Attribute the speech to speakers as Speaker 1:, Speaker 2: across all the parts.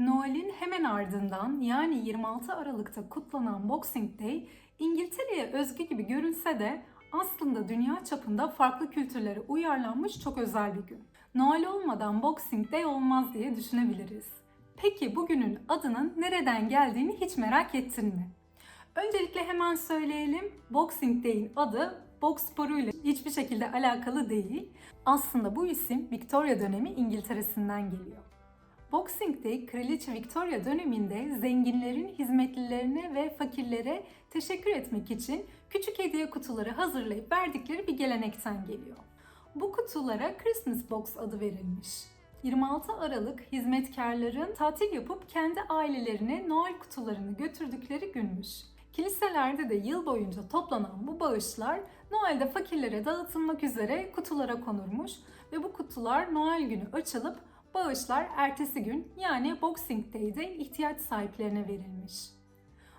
Speaker 1: Noel'in hemen ardından yani 26 Aralık'ta kutlanan Boxing Day İngiltere'ye özgü gibi görünse de aslında dünya çapında farklı kültürlere uyarlanmış çok özel bir gün. Noel olmadan Boxing Day olmaz diye düşünebiliriz. Peki bugünün adının nereden geldiğini hiç merak ettin mi? Öncelikle hemen söyleyelim. Boxing Day'in adı boks sporuyla hiçbir şekilde alakalı değil. Aslında bu isim Victoria dönemi İngiltere'sinden geliyor. Boxing Day, Kraliçe Victoria döneminde zenginlerin hizmetlilerine ve fakirlere teşekkür etmek için küçük hediye kutuları hazırlayıp verdikleri bir gelenekten geliyor. Bu kutulara Christmas Box adı verilmiş. 26 Aralık hizmetkarların tatil yapıp kendi ailelerine Noel kutularını götürdükleri günmüş. Kiliselerde de yıl boyunca toplanan bu bağışlar Noel'de fakirlere dağıtılmak üzere kutulara konurmuş ve bu kutular Noel günü açılıp bağışlar ertesi gün yani Boxing Day'de ihtiyaç sahiplerine verilmiş.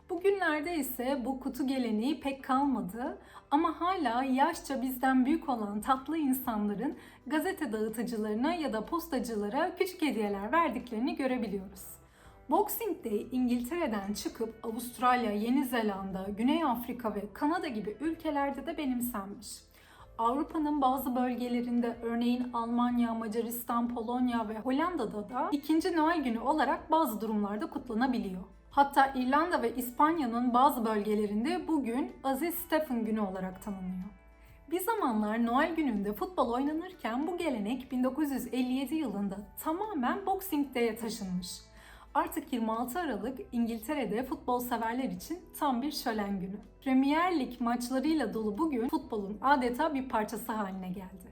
Speaker 1: Bugünlerde ise bu kutu geleneği pek kalmadı ama hala yaşça bizden büyük olan tatlı insanların gazete dağıtıcılarına ya da postacılara küçük hediyeler verdiklerini görebiliyoruz. Boxing Day İngiltere'den çıkıp Avustralya, Yeni Zelanda, Güney Afrika ve Kanada gibi ülkelerde de benimsenmiş. Avrupa'nın bazı bölgelerinde örneğin Almanya, Macaristan, Polonya ve Hollanda'da da ikinci Noel günü olarak bazı durumlarda kutlanabiliyor. Hatta İrlanda ve İspanya'nın bazı bölgelerinde bugün Aziz Stephen günü olarak tanınıyor. Bir zamanlar Noel gününde futbol oynanırken bu gelenek 1957 yılında tamamen Boxing Day'e taşınmış. Artık 26 Aralık İngiltere'de futbol severler için tam bir şölen günü. Premier Lig maçlarıyla dolu bugün futbolun adeta bir parçası haline geldi.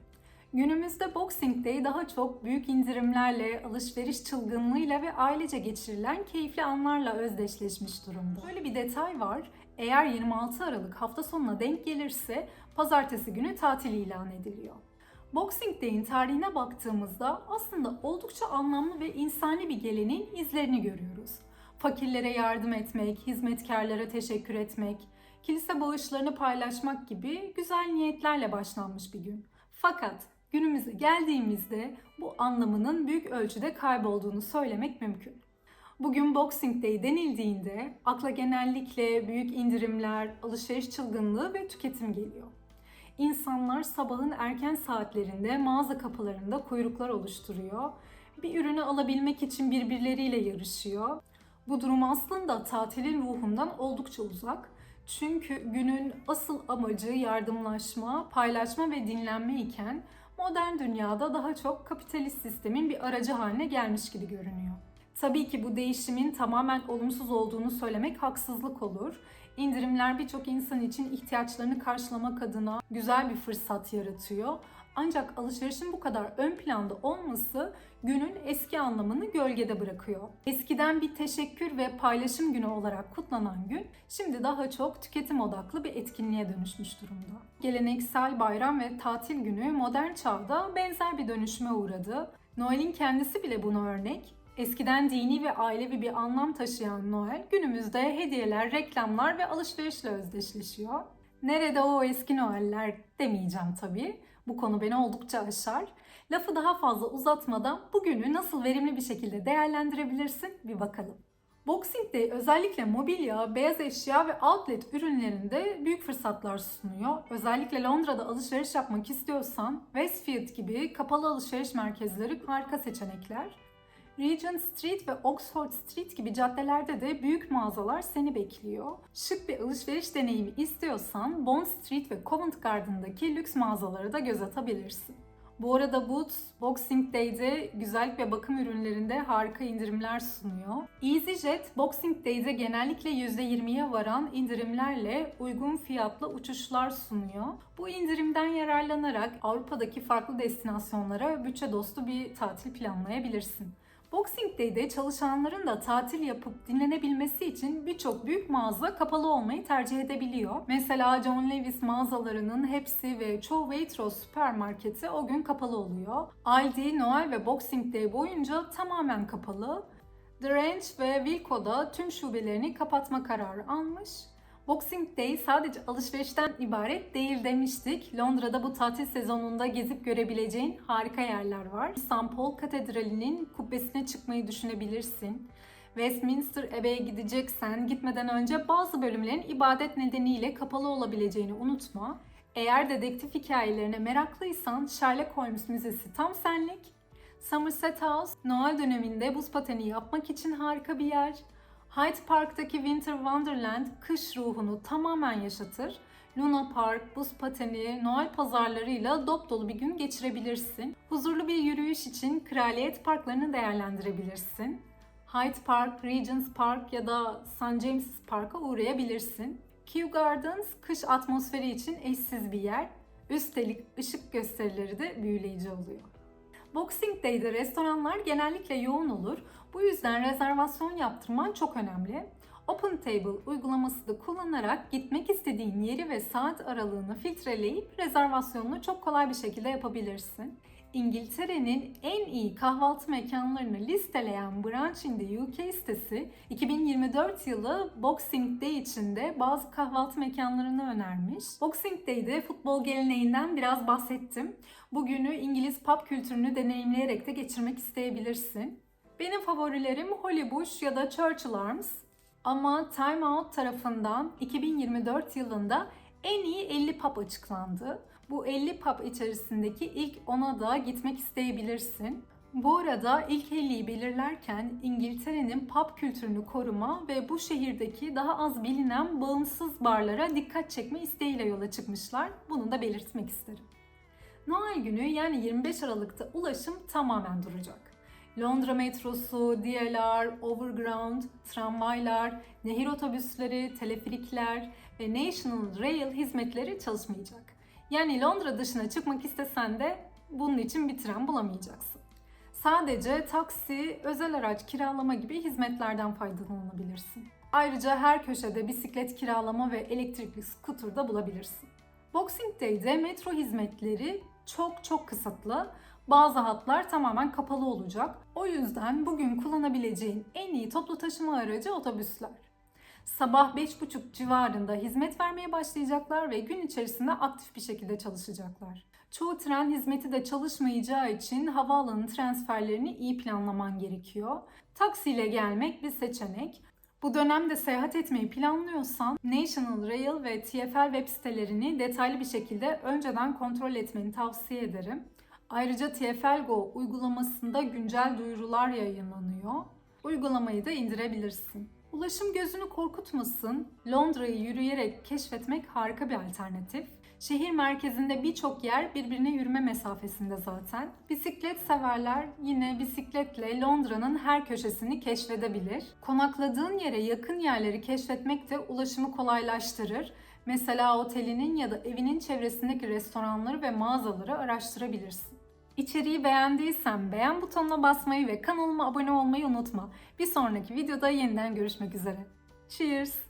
Speaker 1: Günümüzde Boxing Day daha çok büyük indirimlerle, alışveriş çılgınlığıyla ve ailece geçirilen keyifli anlarla özdeşleşmiş durumda. Böyle bir detay var. Eğer 26 Aralık hafta sonuna denk gelirse pazartesi günü tatil ilan ediliyor. Boxing Day'in tarihine baktığımızda aslında oldukça anlamlı ve insani bir geleneğin izlerini görüyoruz. Fakirlere yardım etmek, hizmetkarlara teşekkür etmek, kilise bağışlarını paylaşmak gibi güzel niyetlerle başlanmış bir gün. Fakat günümüze geldiğimizde bu anlamının büyük ölçüde kaybolduğunu söylemek mümkün. Bugün Boxing Day denildiğinde akla genellikle büyük indirimler, alışveriş çılgınlığı ve tüketim geliyor. İnsanlar sabahın erken saatlerinde mağaza kapılarında kuyruklar oluşturuyor. Bir ürünü alabilmek için birbirleriyle yarışıyor. Bu durum aslında tatilin ruhundan oldukça uzak. Çünkü günün asıl amacı yardımlaşma, paylaşma ve dinlenme iken modern dünyada daha çok kapitalist sistemin bir aracı haline gelmiş gibi görünüyor. Tabii ki bu değişimin tamamen olumsuz olduğunu söylemek haksızlık olur. İndirimler birçok insan için ihtiyaçlarını karşılamak adına güzel bir fırsat yaratıyor. Ancak alışverişin bu kadar ön planda olması günün eski anlamını gölgede bırakıyor. Eskiden bir teşekkür ve paylaşım günü olarak kutlanan gün şimdi daha çok tüketim odaklı bir etkinliğe dönüşmüş durumda. Geleneksel bayram ve tatil günü modern çağda benzer bir dönüşüme uğradı. Noel'in kendisi bile buna örnek. Eskiden dini ve ailevi bir anlam taşıyan Noel, günümüzde hediyeler, reklamlar ve alışverişle özdeşleşiyor. Nerede o eski Noeller demeyeceğim tabii. Bu konu beni oldukça aşar. Lafı daha fazla uzatmadan bugünü nasıl verimli bir şekilde değerlendirebilirsin bir bakalım. Boxing Day özellikle mobilya, beyaz eşya ve outlet ürünlerinde büyük fırsatlar sunuyor. Özellikle Londra'da alışveriş yapmak istiyorsan Westfield gibi kapalı alışveriş merkezleri harika seçenekler. Regent Street ve Oxford Street gibi caddelerde de büyük mağazalar seni bekliyor. Şık bir alışveriş deneyimi istiyorsan Bond Street ve Covent Garden'daki lüks mağazalara da göz atabilirsin. Bu arada Boots, Boxing Day'de güzellik ve bakım ürünlerinde harika indirimler sunuyor. EasyJet, Boxing Day'de genellikle %20'ye varan indirimlerle uygun fiyatlı uçuşlar sunuyor. Bu indirimden yararlanarak Avrupa'daki farklı destinasyonlara bütçe dostu bir tatil planlayabilirsin. Boxing Day'de çalışanların da tatil yapıp dinlenebilmesi için birçok büyük mağaza kapalı olmayı tercih edebiliyor. Mesela John Lewis mağazalarının hepsi ve çoğu Waitrose süpermarketi o gün kapalı oluyor. Aldi, Noel ve Boxing Day boyunca tamamen kapalı. The Ranch ve Wilco da tüm şubelerini kapatma kararı almış. Boxing Day sadece alışverişten ibaret değil demiştik. Londra'da bu tatil sezonunda gezip görebileceğin harika yerler var. St. Paul Katedrali'nin kubbesine çıkmayı düşünebilirsin. Westminster Abbey'e gideceksen gitmeden önce bazı bölümlerin ibadet nedeniyle kapalı olabileceğini unutma. Eğer dedektif hikayelerine meraklıysan Sherlock Holmes Müzesi tam senlik. Somerset House, Noel döneminde buz pateni yapmak için harika bir yer. Hyde Park'taki Winter Wonderland kış ruhunu tamamen yaşatır. Luna Park, buz pateni, Noel pazarlarıyla dop dolu bir gün geçirebilirsin. Huzurlu bir yürüyüş için kraliyet parklarını değerlendirebilirsin. Hyde Park, Regent's Park ya da St. James's Park'a uğrayabilirsin. Kew Gardens kış atmosferi için eşsiz bir yer. Üstelik ışık gösterileri de büyüleyici oluyor. Boxing Day'de restoranlar genellikle yoğun olur. Bu yüzden rezervasyon yaptırman çok önemli. Open Table uygulaması da kullanarak gitmek istediğin yeri ve saat aralığını filtreleyip rezervasyonunu çok kolay bir şekilde yapabilirsin. İngiltere'nin en iyi kahvaltı mekanlarını listeleyen Brunch in the UK sitesi 2024 yılı Boxing Day içinde bazı kahvaltı mekanlarını önermiş. Boxing Day'de futbol geleneğinden biraz bahsettim. Bugünü İngiliz pub kültürünü deneyimleyerek de geçirmek isteyebilirsin. Benim favorilerim Hollybush ya da Churchill Arms. Ama Time Out tarafından 2024 yılında en iyi 50 pub açıklandı. Bu 50 pub içerisindeki ilk 10'a da gitmek isteyebilirsin. Bu arada ilk 50'yi belirlerken İngiltere'nin pub kültürünü koruma ve bu şehirdeki daha az bilinen bağımsız barlara dikkat çekme isteğiyle yola çıkmışlar. Bunu da belirtmek isterim. Noel günü yani 25 Aralık'ta ulaşım tamamen duracak. Londra metrosu, DLR, Overground, tramvaylar, nehir otobüsleri, teleferikler ve National Rail hizmetleri çalışmayacak. Yani Londra dışına çıkmak istesen de bunun için bir tren bulamayacaksın. Sadece taksi, özel araç kiralama gibi hizmetlerden faydalanabilirsin. Ayrıca her köşede bisiklet kiralama ve elektrikli scooter da bulabilirsin. Boxing Day'de metro hizmetleri çok çok kısıtlı. Bazı hatlar tamamen kapalı olacak. O yüzden bugün kullanabileceğin en iyi toplu taşıma aracı otobüsler. Sabah 5.30 civarında hizmet vermeye başlayacaklar ve gün içerisinde aktif bir şekilde çalışacaklar. Çoğu tren hizmeti de çalışmayacağı için havaalanı transferlerini iyi planlaman gerekiyor. Taksiyle gelmek bir seçenek. Bu dönemde seyahat etmeyi planlıyorsan National Rail ve TfL web sitelerini detaylı bir şekilde önceden kontrol etmeni tavsiye ederim. Ayrıca TfL Go uygulamasında güncel duyurular yayınlanıyor. Uygulamayı da indirebilirsin. Ulaşım gözünü korkutmasın. Londra'yı yürüyerek keşfetmek harika bir alternatif. Şehir merkezinde birçok yer birbirine yürüme mesafesinde zaten. Bisiklet severler yine bisikletle Londra'nın her köşesini keşfedebilir. Konakladığın yere yakın yerleri keşfetmek de ulaşımı kolaylaştırır. Mesela otelinin ya da evinin çevresindeki restoranları ve mağazaları araştırabilirsin. İçeriği beğendiysen beğen butonuna basmayı ve kanalıma abone olmayı unutma. Bir sonraki videoda yeniden görüşmek üzere. Cheers!